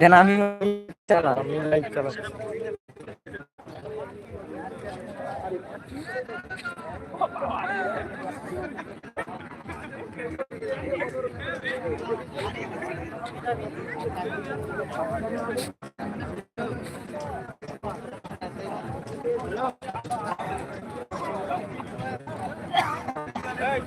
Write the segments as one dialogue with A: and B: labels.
A: দেন আমি চালা আমি লাইভ চালাচ্ছি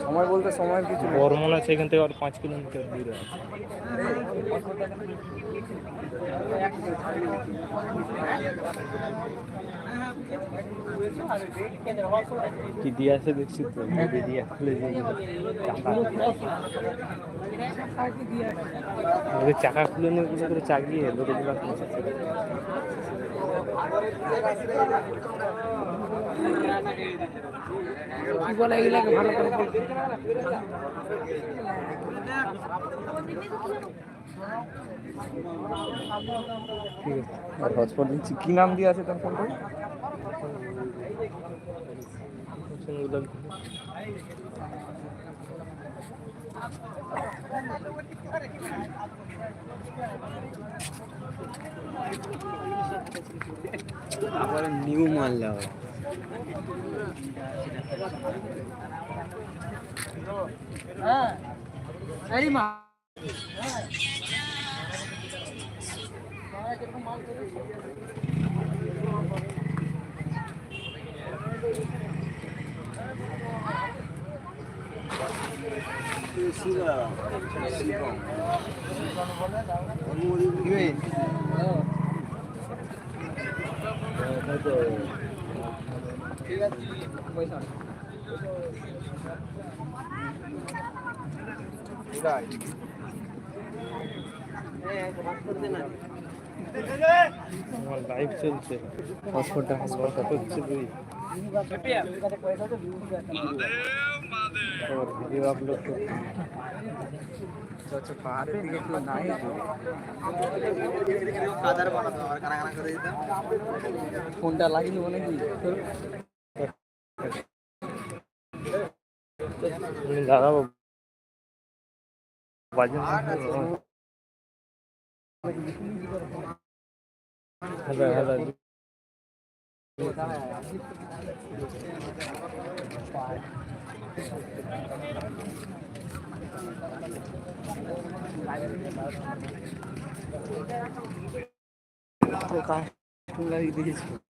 A: সময় বলতে সময় কিছু বর্মন আছে এখান থেকে আর পাঁচ কিলোমিটার দূরে আছে। কি দিয়ে আছে দেখছি তো? দিয়ে খুলে দিয়ে চাকা খুলে নিয়ে গুলো করে চাগিয়ে লোকে গুলো কি বলে এগুলাকে ভালো করে ঠিক আছে আর হটস্পট দিচ্ছি। কি নাম দিয়ে আছে তার ফোনটা আবার নিউ মাল যাওয়া 嗯，哎呀妈！因为，呃，那个。আমার লাইভ চলছে হসপিটাল হসপিটাল হচ্ছে দুই और वीडियो अपलोड করতে আচ্ছা পাহাড়ে দেখলো নাই
B: কাদার বানাতো আর কানা কানা করে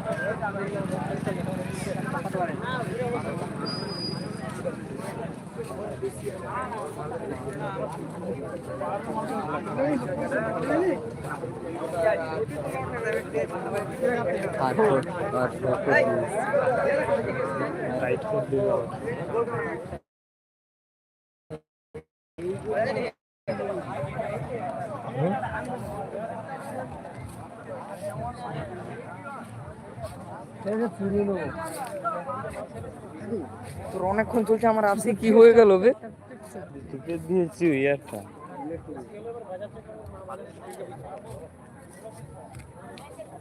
B: দিতাম
A: ফোনটা লাগিয়ে নেব নাকি দাদা বাজে হ্যালো হ্যালো লাগিয়ে দিয়েছি আট ফুট আট ফুট রাইট ফুট দিল তোর অনেকক্ষণ চলছে আমার আজকে কি হয়ে গেল বে? তোকে দিয়েছি ইয়ারটা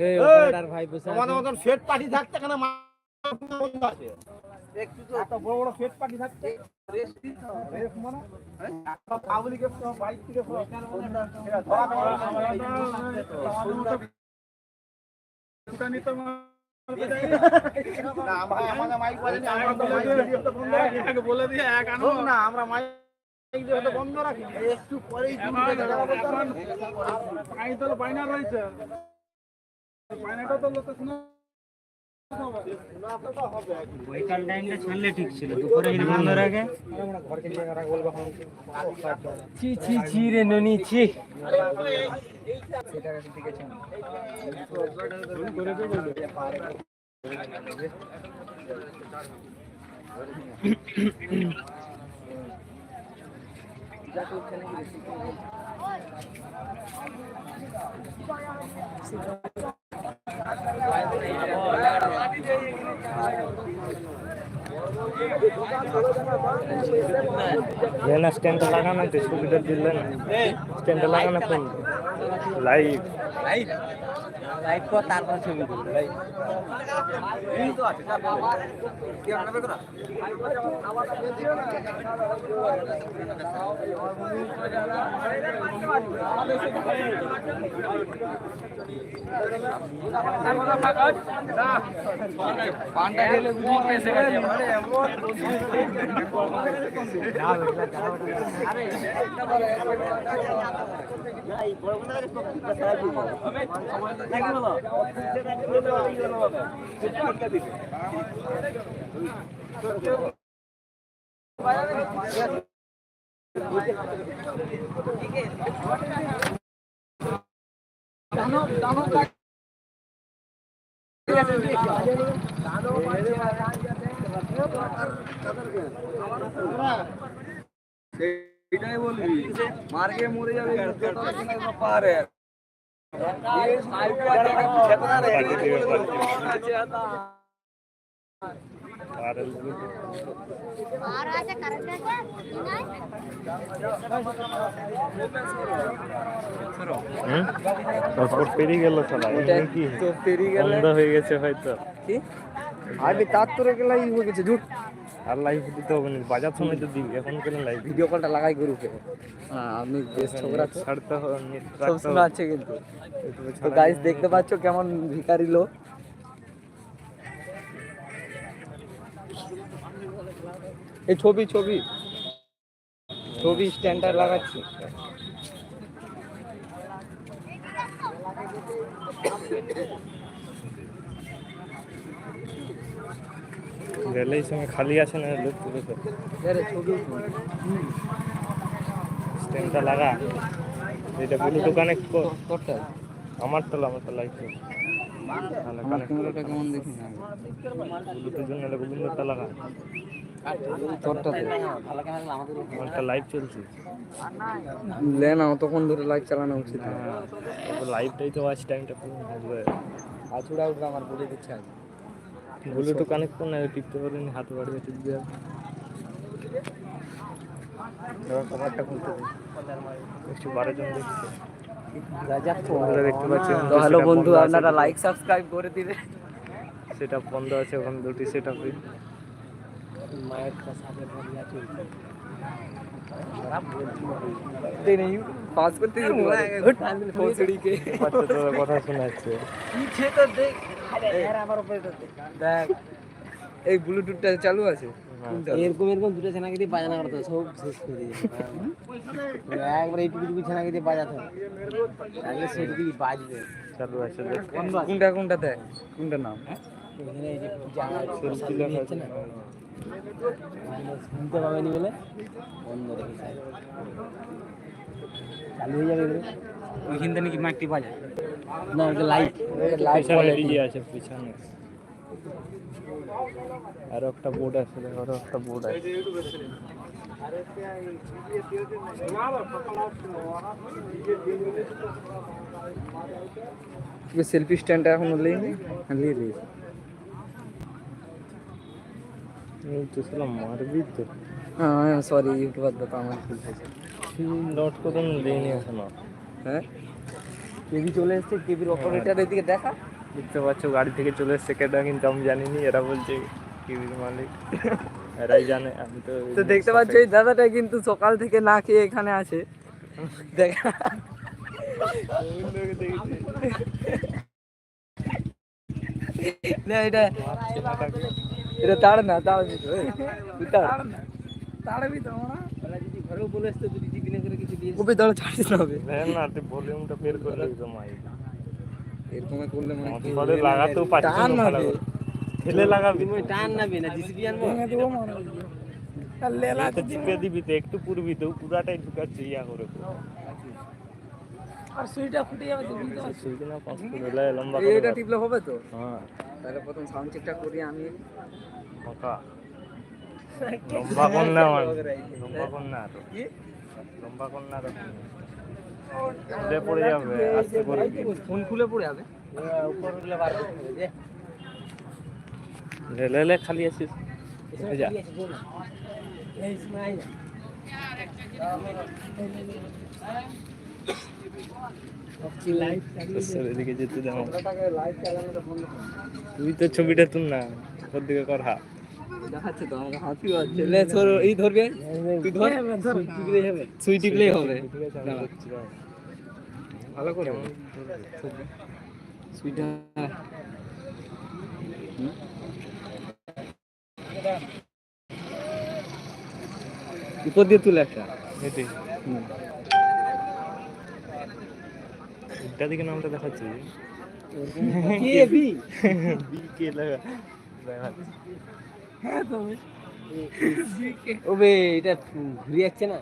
B: এই এই
A: ভাই বসে
B: তোমাদের মতন ফেট পার্টি থাকতে কেন আছে একটু তো এত বড় বড় ফেট পার্টি থাকতে? রেস্ট দিতে হবে রেস্ট মানে পাবলিকে বাইক থেকে আমরা মাইক বলে দিয়ে এক আনো। না আমরা মাইক বন্ধ রাখি। একটু পরেই?
C: পানি তো বাইনা রয়েছে। বাইনাটা তো লোকে শুনে
D: ওইকাল টাইমটা ছাড়লে ঠিক ছিল দুপুরে যদি বন্ধ রাখে ছি ছি ছি রে ননি ছি।
E: না স্ট্যান্ডটা লাগানো তো সুবিধা দিলে না স্ট্যান্ডটা লাগানো কোন লাইভ
D: লাইভ কর তারপর ছবি যতটা
A: সেটাই বলবি মার্গে মরে যাবে পারে
E: তারপর পেরিয়ে গেল সালা এমনি কি
A: তো পেরিয়ে গেলে
E: বন্ধ হয়ে গেছে হয়তো
A: কি আগে তার তোরে গেলে ই হয়ে গেছে ঝুট
E: আর লাইভ দিতে হবে না বাজার সময় তো দিবি এখন কেন লাইভ
A: ভিডিও কলটা লাগাই গ্রুপে হ্যাঁ আপনি বেশ ছোকরা
E: ছাড়তে হবে
A: সব সময় আছে কিন্তু। তো গাইস দেখতে পাচ্ছ কেমন ভিখারি লোক? এই ছবি ছবি। ছবি স্ট্যান্ডার্ড লাগাচ্ছি।
E: গেলেই সময় খালি আছে না লোক
A: আরে
E: স্ট্যান্ডটা লাগা। এটা বলে দোকানে কর। আমার তো আমার তো তাহলে কানেক্ট
A: ক্যামেরাটা কেমন দেখি না?
E: ব্লুটুথের জন্য লাগা। লাইভ চলছে।
A: লে না তখন ধরে লাইট চালানো উচিত।
E: হ্যাঁ। লাইভটাই তো ওয়াচ টাইমটা পুরো
A: আছুড়া উঠবে আমার বলে দিচ্ছে
E: ব্লুটুথ কানেক্ট করে না টিপতে পারিনি হাত বাড়িয়ে টিপ দেওয়া
A: কভারটা খুলতে
E: একটু বারো জন দেখছে। দেখতে পাচ্ছেন
A: তো হ্যালো বন্ধু আপনারা লাইক সাবস্ক্রাইব করে দিলে
E: সেটা বন্ধ আছে ওখানে দুটি সেট আপে
D: মায়ের সাথে বলিয়া চলছে
A: পাস করতে গিয়ে পৌঁছড়ি কে
E: বাচ্চা তোদের কথা শোনাচ্ছে।
A: পিছে তো দেখ দেখ এই ব্লুটুথটা চালু আছে?
D: এরকম এরকম দুটো ছানাকে দিয়ে বাজানো করতো সব শেষ করে দিয়ে একবার এইটুকু টুকু ছানাকে দিয়ে বাজাতে তাহলে সেটুকু বাজবে।
E: চালু আছে
A: কোনটা কোনটা দেখ? কোনটা নাম?
D: এই
E: সেলফি লেখা আছে
D: না? শুনতে পাবেনি বলে? বন্ধ রেখেছে চালু হয়ে যাবে এবারে ওইখান থেকে নাকি মাইকটি বাজে না ওটা লাইট
E: পিছনে ডিজে আছে পিছনে আর একটা বোর্ড আছে দেখ, আরও একটা বোর্ড আছে
A: সেলফি স্ট্যান্ডটা এখনও লেইনি হ্যাঁ, নিয়ে দিয়েছি
E: এই তো সালা মারবি তো
A: হ্যাঁ সরি ইউটিউবার দাদা আমার ভুল হয়েছে
E: এখনও
A: হ্যাঁ? কেবি চলে এসছে কেবির দেখা।
E: দেখতে পাচ্ছ গাড়ি থেকে চলে এসছে কেটা কিন্তু আমি জানিনি এরা বলছে টিভির মালিক। এরাই জানে আমি তো
A: তো দেখতে পাচ্ছ এই দাদাটা কিন্তু সকাল থেকে না খেয়ে এখানে আছে। দেখা। না এটা এটা তাড় না তাড় তাড়বি তো
D: ঘরেও বলে আসতে টিফিনে করে কিছু দিয়ে
A: ওবে দাঁড়া ছাড়িস না হবে?
E: না তুই ভলিউমটা বের তো মাইক।
A: এরকম করলে মানে
E: লাগাতেও পারছিস না
A: না।
E: করে। ঠেলে লাগাবি
D: তুমি টান নাবি না জিসিবি আনব?
E: তো চিপে দিবি তো একটু পুরবি তো পুরাটাই ঢুকাচ্ছে ইয়া করে
A: আর সুইটা ফুটে যাবে তো বুঝতে পারছিস।
E: সেই দিন পাঁচ করে লম্বা করে
A: এটা টিপলে হবে তো?
E: হ্যাঁ।
A: তাহলে প্রথম সাউন্ড চেকটা করি আমি।
E: ফাঁকা। লম্বা আমার লম্বা কর না তো
A: কি
E: লম্বা না খুলে পড়ে যাবে আস্তে করে
A: ফোন খুলে পড়ে যাবে
E: খালি আছিস যা তুই তো ছবিটা তুল না ওর দিকে কর হা
A: দেখাচ্ছে তো আমাকে হাতি হচ্ছে লে তোর এই ধরবে? তুই ধর। টিপলেই হবে। সুই টিপলেই হবে। ভালো করে সুইটা উপর দিয়ে তুলে একটা।
E: এটি এটা দিকে নামটা দেখাচ্ছি।
A: K B?
E: বি কে লাগা দেখাচ্ছি।
D: ওবে এটা ঘুরে যাচ্ছে না?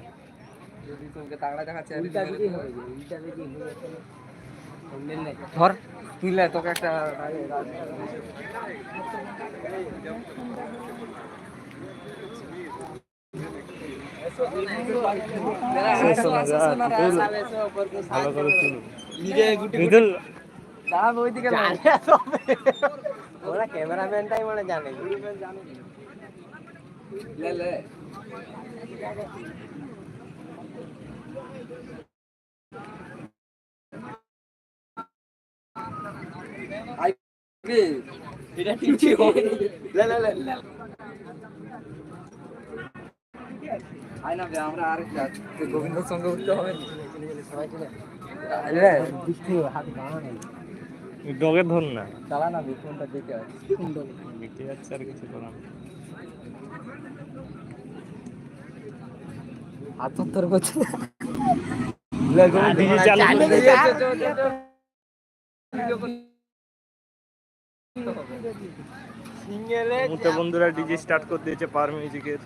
A: যদি তোমাকে তাগড়া দেখাচ্ছে আর
D: হবে হয়ে যাচ্ছে না
A: ধর তোকে একটা
E: ভালো করে
A: নিজে গুটি ওইদিকে না
D: ওরা ক্যামেরাম্যানটাই মানে জানে
A: লে লে আই এটা লে লে লে আমরা আর গোবিন্দর সঙ্গে উঠতে হবে না।
D: সবাই চলে হাত বাড়া নেই
E: ডগের ধর না।
A: চালা না ফোনটা দেখে
E: যাচ্ছে আর কিছু করার
A: করছে
E: বন্ধুরা ডিজি স্টার্ট করে দিয়েছে পার মিউজিকের